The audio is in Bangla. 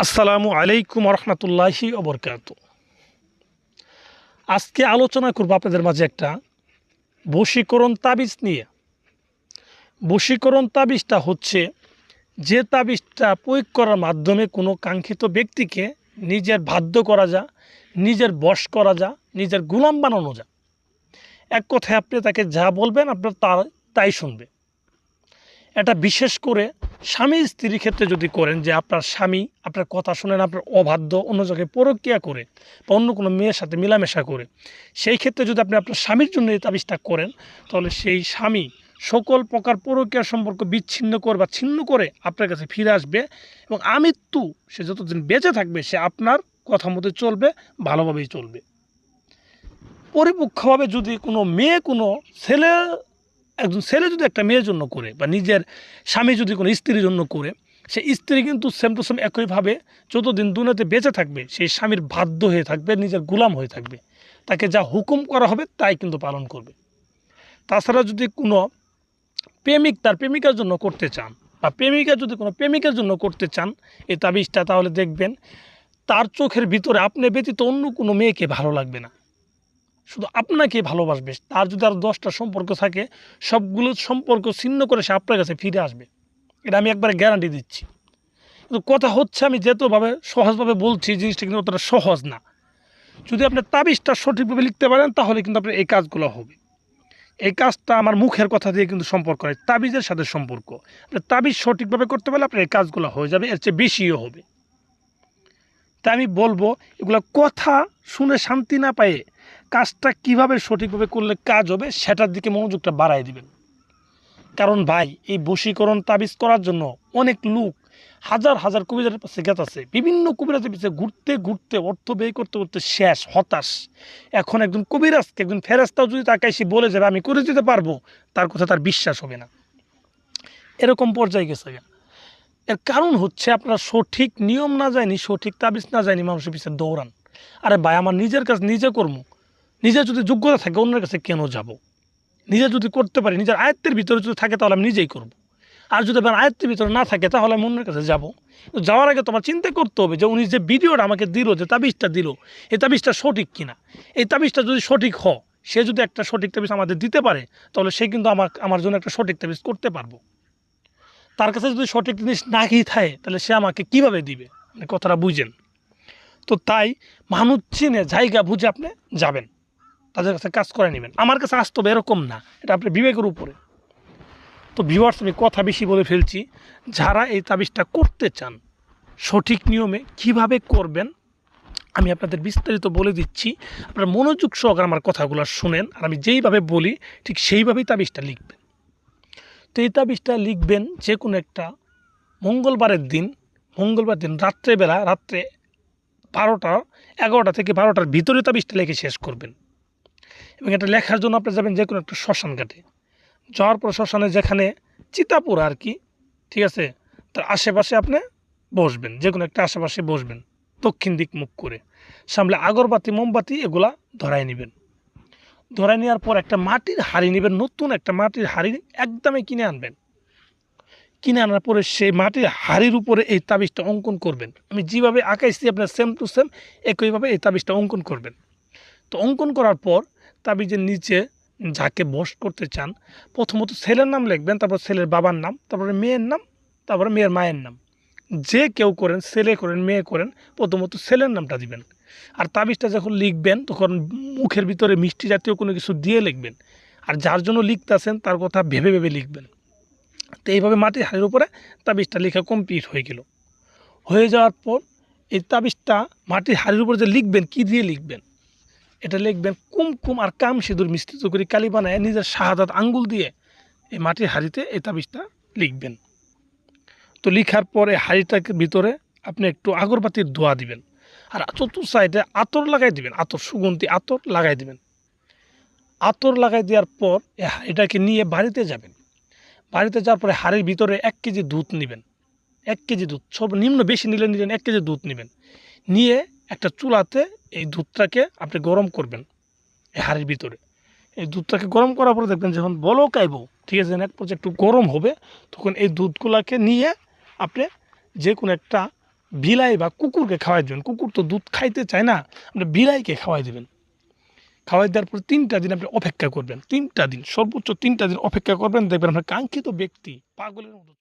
আসসালামু আলাইকুম রহমতুল্লাহি অবরকাত আজকে আলোচনা করব আপনাদের মাঝে একটা বশীকরণ তাবিজ নিয়ে। বশীকরণ তাবিজটা হচ্ছে যে তাবিজটা প্রয়োগ করার মাধ্যমে কোনো কাঙ্ক্ষিত ব্যক্তিকে নিজের বাধ্য করা যা, নিজের বশ করা যা, নিজের গুলাম বানানো যা। এক কথায় আপনি তাকে যা বলবেন, আপনার তার তাই শুনবে। এটা বিশেষ করে স্বামী স্ত্রীর ক্ষেত্রে যদি করেন যে আপনার স্বামী আপনার কথা শুনেন, আপনার অবাধ্য, অন্য জায়গায় পরক্রিয়া করে বা অন্য কোনো মেয়ের সাথে মেলামেশা করে, সেই ক্ষেত্রে যদি আপনি আপনার স্বামীর জন্য এই তাবিজটা করেন, তাহলে সেই স্বামী সকল প্রকার পরক্রিয়া সম্পর্ক বিচ্ছিন্ন করে বা ছিন্ন করে আপনার কাছে ফিরে আসবে এবং আমৃত্যু, সে যতদিন বেঁচে থাকবে, সে আপনার কথা মতো চলবে, ভালোভাবেই চলবে। পরিপক্ষভাবে যদি কোনো মেয়ে কোনো ছেলে একজন ছেলে যদি একটা মেয়ের জন্য করে বা নিজের স্বামী যদি কোনো স্ত্রীর জন্য করে, সে স্ত্রী কিন্তু সেম টু সেম একইভাবে যতদিন দুনিয়াতে বেঁচে থাকবে সেই স্বামীর বাধ্য হয়ে থাকবে, নিজের গুলাম হয়ে থাকবে। তাকে যা হুকুম করা হবে তাই কিন্তু পালন করবে। তাছাড়া যদি কোনো প্রেমিক তার প্রেমিকার জন্য করতে চান বা প্রেমিকা যদি কোনো প্রেমিকার জন্য করতে চান এই তাবিজটা তাহলে দেখবেন তার চোখের ভিতরে আপনি ব্যতীত অন্য কোনো মেয়েকে ভালো লাগবে না। শুধু আপনাকে ভালোবাসবে, তার যদি আর দশটা সম্পর্ক থাকে, সবগুলো সম্পর্ক ছিন্ন করে সে আপনার কাছে ফিরে আসবে। এটা আমি একবারে গ্যারান্টি দিচ্ছি। কিন্তু কথা হচ্ছে, আমি যেতভাবে সহজভাবে বলছি, জিনিসটা কিন্তু অতটা সহজ না। যদি আপনি তাবিজটা সঠিকভাবে লিখতে পারেন, তাহলে কিন্তু আপনার এই কাজগুলো হবে। এই কাজটা আমার মুখের কথা দিয়ে কিন্তু সম্পর্ক হয়, তাবিজের সাথে সম্পর্ক। আপনি তাবিজ সঠিকভাবে করতে পারলে আপনার এই কাজগুলো হয়ে যাবে, এর চেয়ে বেশিও হবে। তাই আমি বলব, এগুলো কথা শুনে শান্তি না পায়ে কাজটা কীভাবে সঠিকভাবে করলে কাজ হবে সেটার দিকে মনোযোগটা বাড়াই দিবেন। কারণ ভাই, এই বশীকরণ তাবিজ করার জন্য অনেক লোক, হাজার হাজার কবিরাজের পাশে গেত আছে। বিভিন্ন কবিরাজের পিছিয়ে ঘুরতে ঘুরতে, অর্থ ব্যয় করতে করতে শেষ, হতাশ। এখন একজন কবিরাজকে, একজন ফেরাস্তাও যদি তাকে এসে বলে যাবে আমি করে দিতে পারব, তার কথা তার বিশ্বাস হবে না। এরকম পর্যায়ে গেছে। এর কারণ হচ্ছে আপনার সঠিক নিয়ম না যায়নি সঠিক তাবিজ না যায়নি মানুষের পিছিয়ে দৌড়ান। আরে ভাই, আমার নিজের কাছে নিজে কর্ম নিজের যদি যোগ্যতা থাকে, অন্যের কাছে কেন যাব। নিজে যদি করতে পারি, নিজের আয়ত্তের ভিতরে যদি থাকে, তাহলে আমি নিজেই করব। আর যদি আমার আয়ত্তের ভিতরে না থাকে, তাহলে আমি অন্যের কাছে যাব। যাওয়ার আগে তোমার চিন্তা করতে হবে যে, উনি যে ভিডিওটা আমাকে দিল, যে তাবিজটা দিল, এই তাবিজটা সঠিক কিনা? এই তাবিজটা যদি সঠিক হ সে যদি একটা সঠিক তাবিজ আমাদের দিতে পারে, তাহলে সে কিন্তু আমার আমার জন্য একটা সঠিক তাবিজ করতে পারব। তার কাছে যদি সঠিক জিনিস না গিয়ে থাকে, তাহলে সে আমাকে কীভাবে দিবে? আপনি কথাটা বুঝেন। তো তাই মানুষ চিনে, জায়গা বুঝে আপনি যাবেন। তাদের কাছে কাজ করে নেবেন। আমার কাছে আসতে হবে এরকম না, এটা আপনার বিবেকের উপরে। তো ভিউয়ার্স আমি কথা বেশি বলে ফেলছি, যারা এই তাবিজটা করতে চান, সঠিক নিয়মে কীভাবে করবেন, আমি আপনাদের বিস্তারিত বলে দিচ্ছি। আপনার মনোযোগ সহকারে আমার কথাগুলো শুনেন, আর আমি যেইভাবে বলি, ঠিক সেইভাবেই তাবিজটা লিখবেন। তো এই তাবিজটা লিখবেন যে কোনো একটা। মঙ্গলবারের দিন, মঙ্গলবার দিন, রাত্রেবেলা, রাত্রে বারোটা, এগারোটা থেকে বারোটার ভিতরে তাবিজটা লিখে শেষ করবেন। এবং এটা লেখার জন্য আপনি যাবেন যে কোনো একটা শ্মশান ঘাটে। যাওয়ার পর শ্মশানে যেখানে চিতাপুর আর কি, ঠিক আছে, তার আশেপাশে আপনি বসবেন যে কোনো একটা আশেপাশে বসবেন, দক্ষিণ দিক মুখ করে। সামনে আগরবাতি, মোমবাতি, এগুলা ধরাই নেবেন। ধরাই নেওয়ার পর একটা মাটির হাড়ি নেবেন, নতুন একটা মাটির হাড়ি একদমই কিনে আনবেন। কিনে আনার পরে সেই মাটির হাড়ির উপরে এই তাবিজটা অঙ্কন করবেন। আমি যেভাবে আঁকাইছি, আপনার সেম টু সেম একইভাবে এই তাবিজটা অঙ্কন করবেন। তো অঙ্কন করার পর তাবিজের নিচে যাকে বস করতে চান, প্রথমত ছেলের নাম লিখবেন, তারপর ছেলের বাবার নাম, তারপরে মেয়ের নাম, তারপরে মেয়ের মায়ের নাম। যে কেউ করেন, ছেলে করেন, মেয়ে করেন, প্রথমত ছেলের নামটা দিবেন। আর তাবিজটা যখন লিখবেন, তখন মুখের ভিতরে মিষ্টি জাতীয় কোনো কিছু দিয়ে লিখবেন। আর যার জন্য লিখতেছেন তার কথা ভেবে ভেবে লিখবেন। তো এইভাবে মাটির হাড়ির উপরে তাবিজটা লেখা কমপ্লিট হয়ে গেল। হয়ে যাওয়ার পর এই তাবিজটা মাটির হাড়ির উপরে যে লিখবেন, কি দিয়ে লিখবেন? এটা লিখবেন কুমকুম আর কাম সিঁদুর মিশ্রিত করে কালি বানায় নিজের শাহাদাত আঙ্গুল দিয়ে এই মাটির হাড়িতে এই তাবিজটা লিখবেন। তো লিখার পরে হাড়িটাকে ভিতরে আপনি একটু আগরবাতির ধোয়া দিবেন। আর চতুর্থ সাইডে আতর লাগাই দিবেন, আতর, সুগন্ধি আতর লাগাই দিবেন। আতর লাগাই দেওয়ার পর এই হাড়িটাকে নিয়ে বাড়িতে যাবেন। বাড়িতে যাওয়ার পরে হাড়ির ভিতরে এক কেজি দুধ নেবেন। এক কেজি দুধ, সব নিম্ন বেশি নিলে নিলেন এক কেজি দুধ নেবেন। নিয়ে একটা চুলাতে এই দুধটাকে আপনি গরম করবেন, এই হাড়ির ভিতরে। এই দুধটাকে গরম করার পরে দেখবেন যখন বলক আইব, ঠিক আছে এক পর্যায়ে একটু গরম হবে, তখন এই দুধগুলাকে নিয়ে আপনি যে কোনো একটা বিলাই বা কুকুরকে খাওয়াই দেবেন। কুকুর তো দুধ খাইতে চায় না, আপনি বিলাইকে খাওয়াই দেবেন। খাওয়াই দেওয়ার পর তিনটা দিন আপনি অপেক্ষা করবেন, তিনটা দিন, সর্বোচ্চ তিনটা দিন অপেক্ষা করবেন, দেখবেন আপনার কাঙ্ক্ষিত ব্যক্তি পাগলের মতো